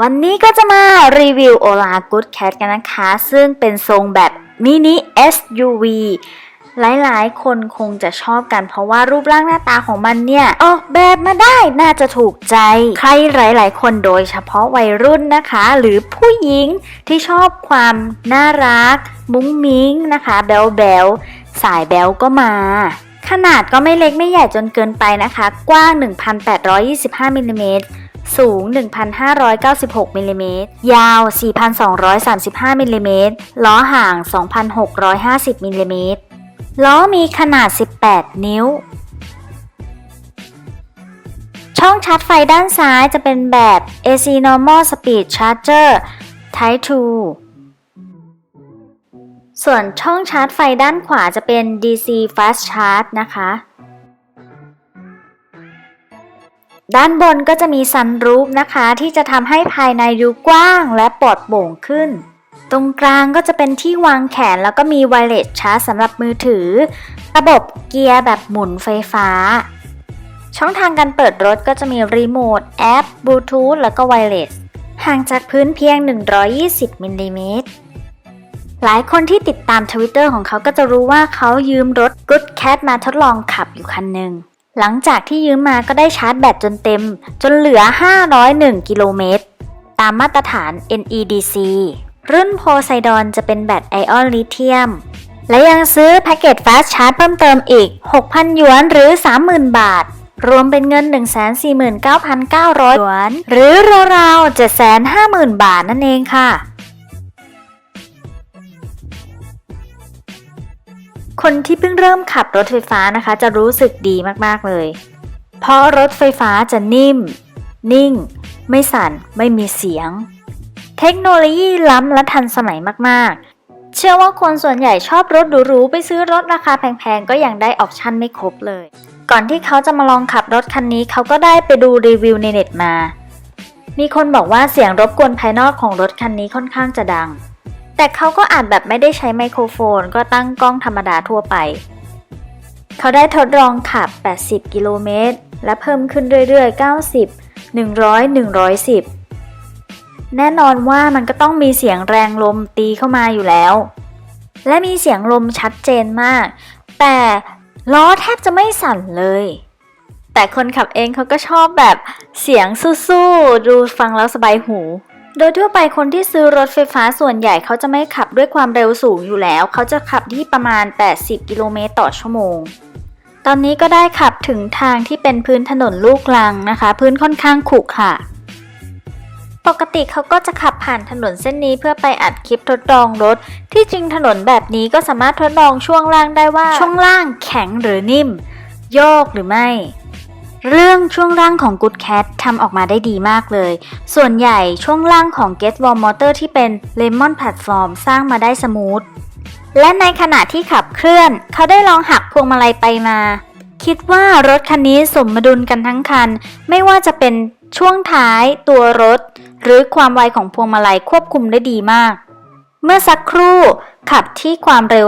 วันนี้ก็จะมารีวิว Ola Good Cat กันนะคะ ซึ่งเป็นทรงแบบมินิ SUV หลายๆ คนคงจะชอบกันเพราะว่ารูปร่างหน้าตาของมันเนี่ย ออกแบบมาได้น่าจะถูกใจ ใครหลาย ๆ คนโดยเฉพาะวัยรุ่นนะคะ หรือผู้หญิงที่ชอบความน่ารัก มุ้งมิ้งนะคะ แบลแบลสายแบลก็มาขนาดก็ไม่เล็กไม่ใหญ่จนเกินไปนะคะ กว้าง 1,825มิลลิเมตร สูง 1,596มิลลิเมตรยาว 4,235มิลลิเมตรล้อห่าง 2,650มิลลิเมตรล้อมีขนาด 18 นิ้ว ช่องชาร์จไฟด้านซ้ายจะเป็นแบบ AC Normal Speed Charger Type 2 ส่วนช่องชาร์จไฟด้านขวาจะเป็น DC Fast Charge นะคะ ด้านบนก็จะมีซันรูฟนะคะ ที่จะทำให้ภายในดูกว้างและปลอดโปร่งขึ้น ตรงกลางก็จะเป็นที่วางแขนแล้วก็มีไวเลสชาร์จสำหรับมือถือ ระบบเกียร์แบบหมุนไฟฟ้า ช่องทางการเปิดรถก็จะมีรีโมทแอปบลูทูธแล้วก็ไวเลสห่างจากพื้นเพียง 120มิลลิเมตรหลายคนที่ติดตามทวิตเตอร์ของเขาก็จะรู้ว่าเขายืมรถ Good Cat มาทดลองขับอยู่คันหนึ่ง หลังจากที่ยืมมาก็ได้ชาร์จแบตจนเต็ม จนเหลือ 501 กิโลเมตร ตามมาตรฐาน NEDC รุ่นโพไซดอนจะเป็นแบตไอออนลิเธียม และยังซื้อแพ็กเกจ Fast Charge เพิ่มเติมอีก 6,000 หยวนหรือ 30,000 บาท รวมเป็นเงิน 149,900 หยวน หรือราวๆ750,000 บาทนั่นเองค่ะ คนที่เพิ่งเริ่มขับรถไฟฟ้านะคะ จะรู้สึกดีมากๆเลย เพราะรถไฟฟ้าจะนิ่ม นิ่ง ไม่สั่น ไม่มีเสียง เทคโนโลยีล้ำและทันสมัยมากๆ เชื่อว่าคนส่วนใหญ่ชอบรถหรูๆไปซื้อรถราคาแพงๆ ก็ยังได้ออปชั่นไม่ครบเลย ก่อนที่เขาจะมาลองขับรถคันนี้เขาก็ได้ไปดูรีวิวในเน็ตมา มีคนบอกว่าเสียงรบกวนภายนอกของรถคันนี้ค่อนข้างจะดัง แต่เขาก็อาจแบบไม่ได้ใช้ไมโครโฟนก็ตั้งกล้องธรรมดาทั่วไป เขาได้ทดลองขับ 80 กิโลเมตร และเพิ่มขึ้นเรื่อยๆ 90 100 110แน่นอนว่ามันก็ต้องมีเสียงแรงลมตีเข้ามาอยู่แล้ว และมีเสียงลมชัดเจนมาก แต่ล้อแทบจะไม่สั่นเลย แต่คนขับเองเขาก็ชอบแบบเสียงสู้ๆ ดูฟังแล้วสบายหู โดยทั่วไปคนที่ซื้อรถไฟฟ้าส่วนใหญ่เขาจะไม่ขับด้วยความเร็วสูงอยู่แล้ว เขาจะขับที่ประมาณ 80 กิโลเมตรต่อชั่วโมง ตอนนี้ก็ได้ขับถึงทางที่เป็นพื้นถนนลูกลังนะคะ พื้นค่อนข้างขรุขระปกติเขาก็จะขับผ่านถนนเส้นนี้เพื่อไปอัดคลิปทดลองรถ ที่จริงถนนแบบนี้ก็สามารถทดลองช่วงล่างได้ว่า ช่วงล่างแข็งหรือนิ่ม โยกหรือไม่ เรื่องช่วงล่างของ Good Cat ทำออกมาได้ดีมากเลย ส่วนใหญ่ช่วงล่างของ Get Wall Motor ที่เป็น Lemon Platform สร้างมาได้สมูท และในขณะที่ขับเคลื่อน เขาได้ลองหักพวงมาลัยไปมา คิดว่ารถคันนี้สมดุลกันทั้งคัน ไม่ว่าจะเป็นช่วงท้ายตัวรถ หรือความไวของพวงมาลัยควบคุมได้ดีมาก เมื่อสักครู่ขับที่ความเร็ว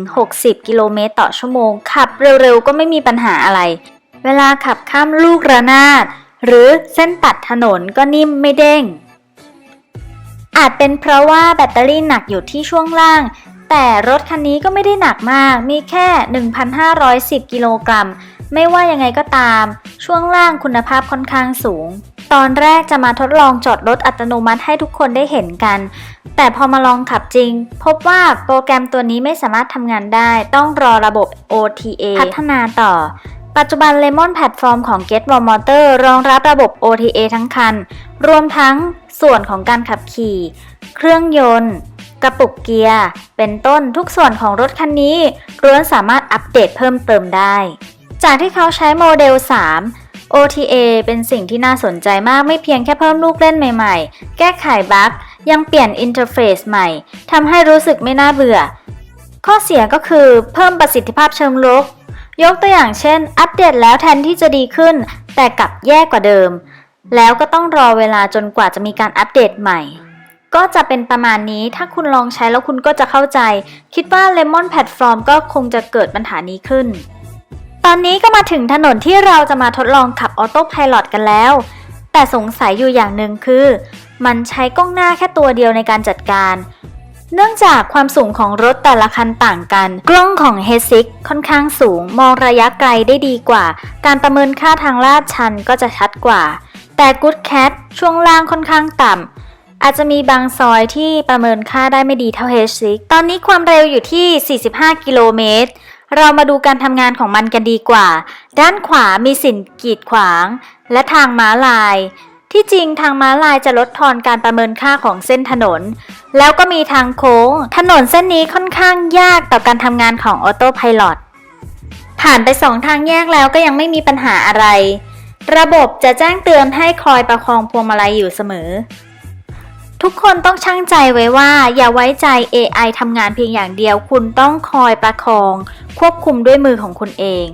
50-60 กิโลเมตรต่อชั่วโมง ขับเร็วๆ ก็ไม่มีปัญหาอะไร เวลาขับข้ามลูกระนาด หรือเส้นตัดถนนก็นิ่มไม่เด้ง อาจเป็นเพราะว่าแบตเตอรี่หนักอยู่ที่ช่วงล่าง แต่รถคันนี้ก็ไม่ได้หนักมาก มีแค่ 1,510 กิโลกรัม ไม่ว่ายังไงก็ตาม ช่วงล่างคุณภาพค่อนข้างสูง ตอนแรกจะมาทดลองจอดรถอัตโนมัติให้ทุกคนได้เห็นกัน แต่พอมาลองขับจริง พบว่าโปรแกรมตัวนี้ไม่สามารถทำงานได้ ต้องรอระบบ OTA พัฒนาต่อ ปัจจุบัน Lemon Platform ของ Get Wall Motor รองรับระบบ OTA ทั้งคัน รวมทั้งส่วนของการขับขี่ เครื่องยนต์ กระปุกเกียร์ เป็นต้นทุกส่วนของรถคันนี้ล้วนสามารถอัปเดตเพิ่มเติมได้ จากที่เขาใช้โมเดล 3 OTA เป็นสิ่งที่น่าสนใจมากไม่เพียงแค่เพิ่มลูกเล่นใหม่ๆ แก้ไขบั๊กยังเปลี่ยนอินเทอร์เฟซใหม่ทำให้รู้สึกไม่น่าเบื่อ ข้อเสียก็คือเพิ่มประสิทธิภาพเชิงลบ ยกตัวอย่างเช่น อัปเดตแล้วแทนที่จะดีขึ้น แต่กลับแย่กว่าเดิม แล้วก็ต้องรอเวลาจนกว่าจะมีการอัปเดตใหม่ ก็จะเป็นประมาณนี้ถ้าคุณลองใช้แล้วคุณก็จะเข้าใจ คิดว่า Lemon Platform ก็คงจะเกิดปัญหานี้ขึ้น ตอนนี้ก็มาถึงถนนที่เราจะมาทดลองขับออโต้พ l o t กันแล้ว แต่สงสัยอยู่อย่างหนึ่งคือ มันใช้กล้องหน้าแค่ตัวเดียวในการจัดการ เนื่องจากความสูงของรถแต่ละคันต่างกัน กล้องของ h e s i ค่อนข้างสูง มองระยะไกลได้ดีกว่า การประเมินค่าทางลาดชันก็จะชัดกว่า แต่ Good Cat ช่วงล่างค่อนข้างต่ำอาจจะมีบางซอยที่ประเมินค่าได้ไม่ดีเท่า h e s i ตอนนี้ความเร็วอยู่ที่ 45 กิโลเมตร เรามาดูการทำงานของมันกันดีกว่า ด้านขวามีสิ่งกีดขวาง และทางม้าลาย ที่จริงทางม้าลายจะลดทอนการประเมินค่าของเส้นถนน แล้วก็มีทางโค้ง ถนนเส้นนี้ค่อนข้างยากต่อการทำงานของออโต้พายロผ่านไปสองทางแยกแล้วก็ยังไม่มีปัญหาอะไร ระบบจะแจ้งเตือนให้คอยประคองพวงมาลัยอยู่เสมอ ทุกคนต้องชั่งใจไว้ว่า อย่าไว้ใจ AI ทำงานเพียงอย่างเดียว คุณต้องคอยประคอง ควบคุมด้วยมือของคุณเอง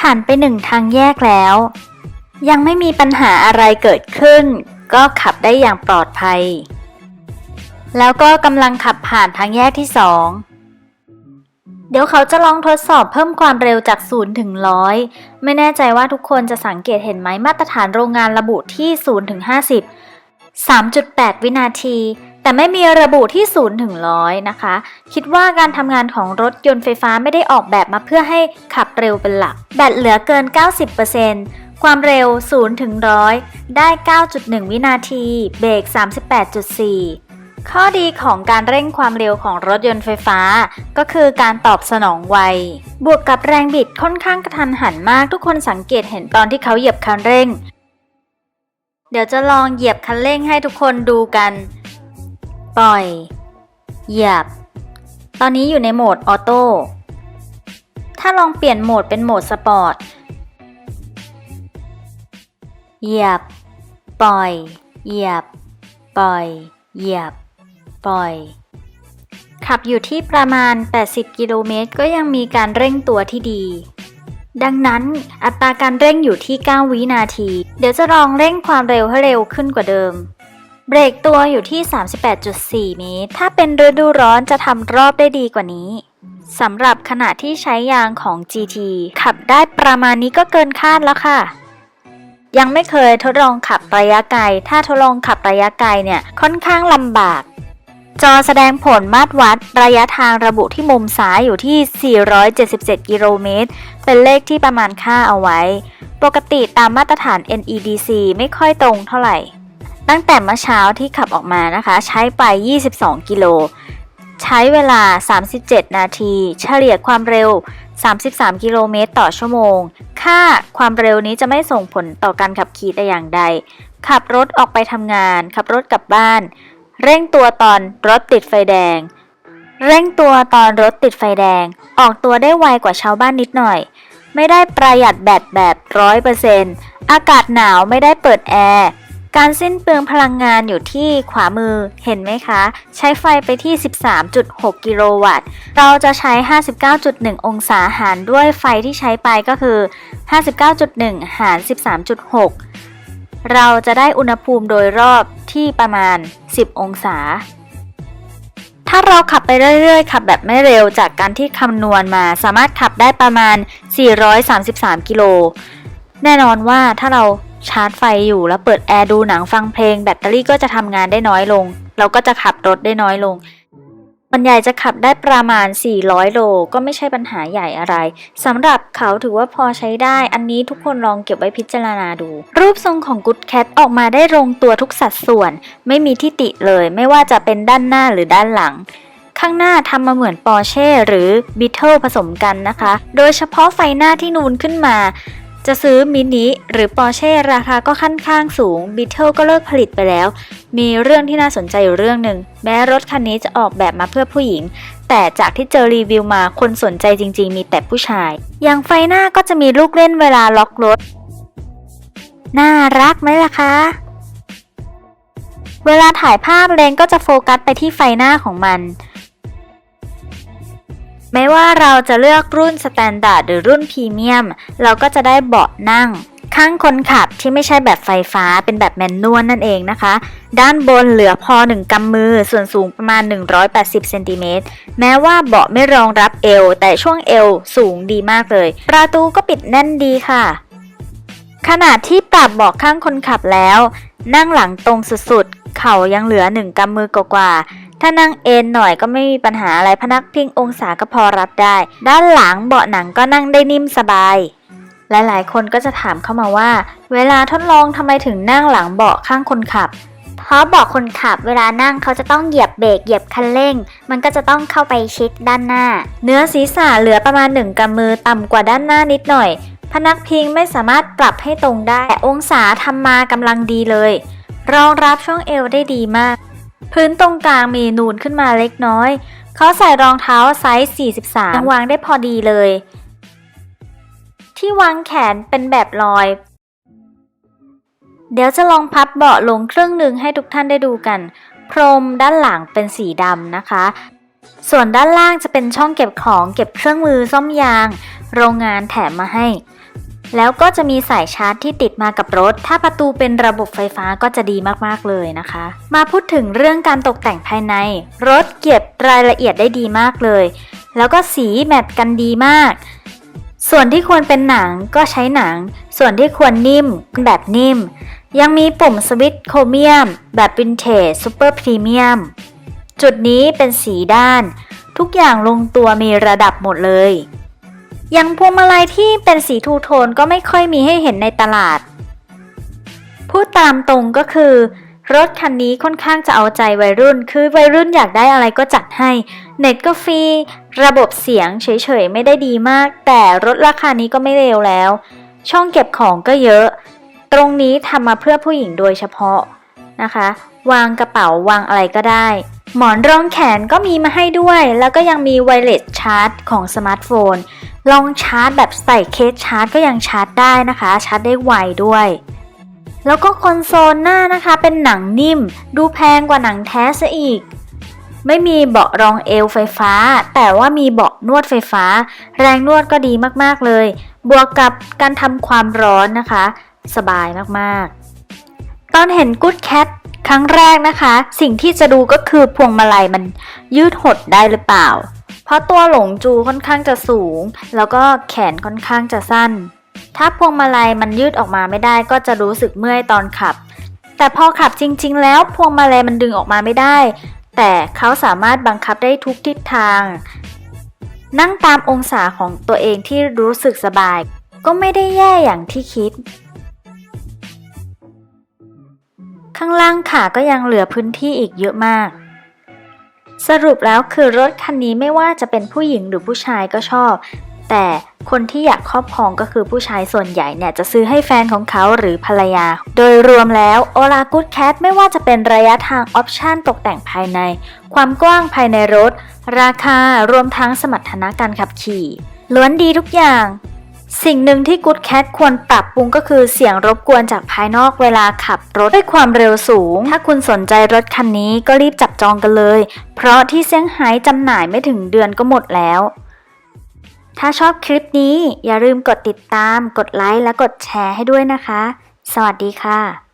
ผ่านไปหนึ่งทางแยกแล้ว ยังไม่มีปัญหาอะไรเกิดขึ้น ก็ขับได้อย่างปลอดภัย แล้วก็กำลังขับผ่านทางแยกที่สองเดี๋ยวเขาจะลองทดสอบเพิ่มความเร็วจาก 0 ถึง 100 ไม่แน่ใจว่าทุกคนจะสังเกตเห็นไหมมาตรฐานโรงงานระบุที่ 0 ถึง 50 3.8 วินาที แต่ไม่มีระบุที่0ถึง100นะคะ คิดว่าการทำงานของรถยนต์ไฟฟ้าไม่ได้ออกแบบมาเพื่อให้ขับเร็วเป็นหลัก แบตเหลือเกิน 90%ความเร็ว0ถึง100ได้ 9.1 วินาที เบรก 38.4ข้อดีของการเร่งความเร็วของรถยนต์ไฟฟ้า ก็คือการตอบสนองไว บวกกับแรงบิดค่อนข้างกระทันหันมากทุกคนสังเกตเห็นตอนที่เขาเหยียบคันเร่ง เดี๋ยวจะลองเหยียบคันเร่งให้ทุกคนดูกัน ปล่อย เหยียบ ตอนนี้อยู่ในโหมดออโต้ ถ้าลองเปลี่ยนโหมดเป็นโหมดสปอร์ต เหยียบ ปล่อย เหยียบ ปล่อย เหยียบ ปล่อย ขับอยู่ที่ประมาณ 80 กิโลเมตรก็ยังมีการเร่งตัวที่ดีดังนั้นอัตราการเร่งอยู่ที่ 9 วินาที เดี๋ยวจะลองเร่งความเร็วให้เร็วขึ้นกว่าเดิม เบรกตัวอยู่ที่ 38.4 เมตร ถ้าเป็นฤดูร้อนจะทำรอบได้ดีกว่านี้สำหรับขณะที่ใช้ยางของ GT ขับได้ประมาณนี้ก็เกินคาดแล้วค่ะ ยังไม่เคยทดลองขับระยะไกล ถ้าทดลองขับระยะไกลเนี่ยค่อนข้างลำบาก จอแสดงผลมาตรวัดระยะทางระบุที่มุมซ้ายอยู่ที่ 477 กิโลเมตร เป็นเลขที่ประมาณค่าเอาไว้ ปกติตามมาตรฐาน NEDC ไม่ค่อยตรงเท่าไหร่ ตั้งแต่เมื่อเช้าที่ขับออกมานะคะ ใช้ไป 22 กิโล ใช้เวลา 37 นาที เฉลี่ยความเร็ว 33 กิโลเมตรต่อชั่วโมง ค่าความเร็วนี้จะไม่ส่งผลต่อการขับขี่แต่อย่างใด ขับรถออกไปทำงาน ขับรถกลับบ้าน เร่งตัวตอนรถติดไฟแดง เร่งตัวตอนรถติดไฟแดง ออกตัวได้ไวกว่าชาวบ้านนิดหน่อย ไม่ได้ประหยัดแบตแบบร้อยเปอร์เซ็นต์อากาศหนาวไม่ได้เปิดแอร์ การสิ้นเปลืองพลังงานอยู่ที่ขวามือเห็นไหมคะ ใช้ไฟไปที่ 13.6 กิโลวัตต์ เราจะใช้ 59.1 องศาหารด้วยไฟที่ใช้ไปก็คือ 59.1 หาร 13.6 เราจะได้อุณหภูมิโดยรอบที่ประมาณ 10 องศา ถ้าเราขับไปเรื่อยๆ ขับแบบไม่เร็วจากการที่คำนวณมาสามารถขับได้ประมาณ 433 กิโล แน่นอนว่าถ้าเรา ชาร์จไฟอยู่แล้วเปิดแอร์ดูหนังฟังเพลง แบตเตอรี่ก็จะทำงานได้น้อยลง เราก็จะขับรถได้น้อยลงบรรยายจะขับได้ประมาณ 400 โล ก็ไม่ใช่ปัญหาใหญ่อะไร สำหรับเขาถือว่าพอใช้ได้ อันนี้ทุกคนลองเก็บไว้พิจารณาดู รูปทรงของ Good Cat ออกมาได้ลงตัวทุกสัดส่วน ไม่มีที่ติเลย ไม่ว่าจะเป็นด้านหน้าหรือด้านหลัง ข้างหน้าทำมาเหมือน Porsche หรือ Beetle ผสมกันนะคะ โดยเฉพาะไฟหน้าที่นูนขึ้นมา จะซื้อมินิหรือ Porsche ราคาก็ค่อนข้างสูง Beetle ก็เลิกผลิตไปแล้ว มีเรื่องที่น่าสนใจอยู่เรื่องหนึ่ง แม้รถคันนี้จะออกแบบมาเพื่อผู้หญิง แต่จากที่เจอรีวิวมาคนสนใจจริง ๆ มีแต่ผู้ชาย อย่างไฟหน้าก็จะมีลูกเล่นเวลาล็อกรถ น่ารักไหมล่ะคะ เวลาถ่ายภาพเลนก็จะโฟกัสไปที่ไฟหน้าของมัน ไม่ว่าเราจะเลือกรุ่นสแตนดาร์ดหรือรุ่นพรีเมียม เราก็จะได้เบาะนั่ง ข้างคนขับที่ไม่ใช่แบบไฟฟ้าเป็นแบบแมนนวลนั่นเองนะคะ ด้านบนเหลือพอหนึ่งกำมือ ส่วนสูงประมาณ 180เซนติเมตรแม้ว่าเบาะไม่รองรับเอว แต่ช่วงเอวสูงดีมากเลย ประตูก็ปิดแน่นดีค่ะขณะที่ปรับเบาะข้างคนขับแล้ว นั่งหลังตรงสุดๆ เข่ายังเหลือหนึ่งกำมือกว่า ถ้านั่งเอนหน่อยก็ไม่มีปัญหาอะไรพนักพิงองศาก็พอรับได้ ด้านหลังเบาะหนังก็นั่งได้นิ่มสบาย หลายๆ คนก็จะถามเข้ามาว่า เวลาทดลองทำไมถึงนั่งหลังเบาะข้างคนขับเพราะเบอกคนขับเวลานั่งเขาจะต้องเหยียบเบรกเหยียบคันเร่ง มันก็จะต้องเข้าไปชิดด้านหน้า เนื้อศีรษะเหลือประมาณหนึ่งกำมือต่ำกว่าด้านหน้านิดหน่อย พนักพิงไม่สามารถปรับให้ตรงได้แต่องศาทำมากำลังดีเลย รองรับช่วงเอวได้ดีมาก พื้นตรงกลางมีนูนขึ้นมาเล็กน้อย เขาใส่รองเท้าไซส์ 43 วางได้พอดีเลย ที่วางแขนเป็นแบบลอย เดี๋ยวจะลองพับเบาะลงครึ่งหนึ่งให้ทุกท่านได้ดูกัน พรมด้านหลังเป็นสีดำนะคะ ส่วนด้านล่างจะเป็นช่องเก็บของเก็บเครื่องมือซ่อมยาง โรงงานแถมมาให้ แล้วก็จะมีสายชาร์จที่ติดมากับรถ ถ้าประตูเป็นระบบไฟฟ้าก็จะดีมากๆเลยนะคะ มาพูดถึงเรื่องการตกแต่งภายใน รถเก็บรายละเอียดได้ดีมากเลย แล้วก็สีแมทกันดีมาก ส่วนที่ควรเป็นหนังก็ใช้หนัง ส่วนที่ควรนิ่มแบบนิ่ม ยังมีปุ่มสวิตช์โครเมียม แบบวินเทจซูเปอร์พรีเมียม จุดนี้เป็นสีด้าน ทุกอย่างลงตัวมีระดับหมดเลย อยังพวงมาลัยที่เป็นสีทูโทนก็ไม่ค่อยมีให้เห็นในตลาด พูดตามตรงก็คือ รถคันนี้ค่อนข้างจะเอาใจวัยรุ่น คือวัยรุ่นอยากได้อะไรก็จัดให้ เน็ตก็ฟรี ระบบเสียงเฉยๆ ไม่ได้ดีมาก แต่รถราคานี้ก็ไม่เลวแล้ว ช่องเก็บของก็เยอะ ตรงนี้ทำมาเพื่อผู้หญิงโดยเฉพาะนะคะ วางกระเป๋าวางอะไรก็ได้หมอนรองแขนก็มีมาให้ด้วย แล้วก็ยังมีไวเลสชาร์จของสมาร์ทโฟน ลองชาร์จแบบใส่เคสชาร์จก็ยังชาร์จได้นะคะ ชาร์จได้ไวด้วย แล้วก็คอนโซลหน้านะคะเป็นหนังนิ่ม ดูแพงกว่าหนังแท้ซะอีก ไม่มีเบาะรองเอวไฟฟ้า แต่ว่ามีเบาะนวดไฟฟ้า แรงนวดก็ดีมากๆเลย บวกกับการทำความร้อนนะคะ สบายมากๆ ตอนเห็นกู๊ดแคทครั้งแรกนะคะ สิ่งที่จะดูก็คือพวงมาลัยมันยืดหดได้หรือเปล่า เพราะตัวหลงจูค่อนข้างจะสูง แล้วก็แขนค่อนข้างจะสั้น ถ้าพวงมาลัยมันยืดออกมาไม่ได้ก็จะรู้สึกเมื่อยตอนขับ แต่พอขับจริง ๆ แล้วพวงมาลัยมันดึงออกมาไม่ได้ แต่เขาสามารถบังคับได้ทุกทิศทาง นั่งตามองศาของตัวเองที่รู้สึกสบาย ก็ไม่ได้แย่อย่างที่คิดข้างล่างขาก็ยังเหลือพื้นที่อีกเยอะมาก สรุปแล้วคือรถคันนี้ไม่ว่าจะเป็นผู้หญิงหรือผู้ชายก็ชอบ แต่คนที่อยากครอบครองก็คือผู้ชายส่วนใหญ่เนี่ยจะซื้อให้แฟนของเขาหรือภรรยา โดยรวมแล้ว o l a Good Cat ไม่ว่าจะเป็นระยะทางออปชันตกแต่งภายใน ความกว้างภายในรถ ราคารวมทั้งสมรรถนะการขับขี่ ล้วนดีทุกอย่าง สิ่งหนึ่งที่ Good Cat ควรปรับปรุงก็คือเสียงรบกวนจากภายนอกเวลาขับรถด้วยความเร็วสูง ถ้าคุณสนใจรถคันนี้ก็รีบจับจองกันเลย เพราะที่เซี่ยงไฮ้จำหน่ายไม่ถึงเดือนก็หมดแล้ว ถ้าชอบคลิปนี้อย่าลืมกดติดตาม กดไลค์และกดแชร์ให้ด้วยนะคะ สวัสดีค่ะ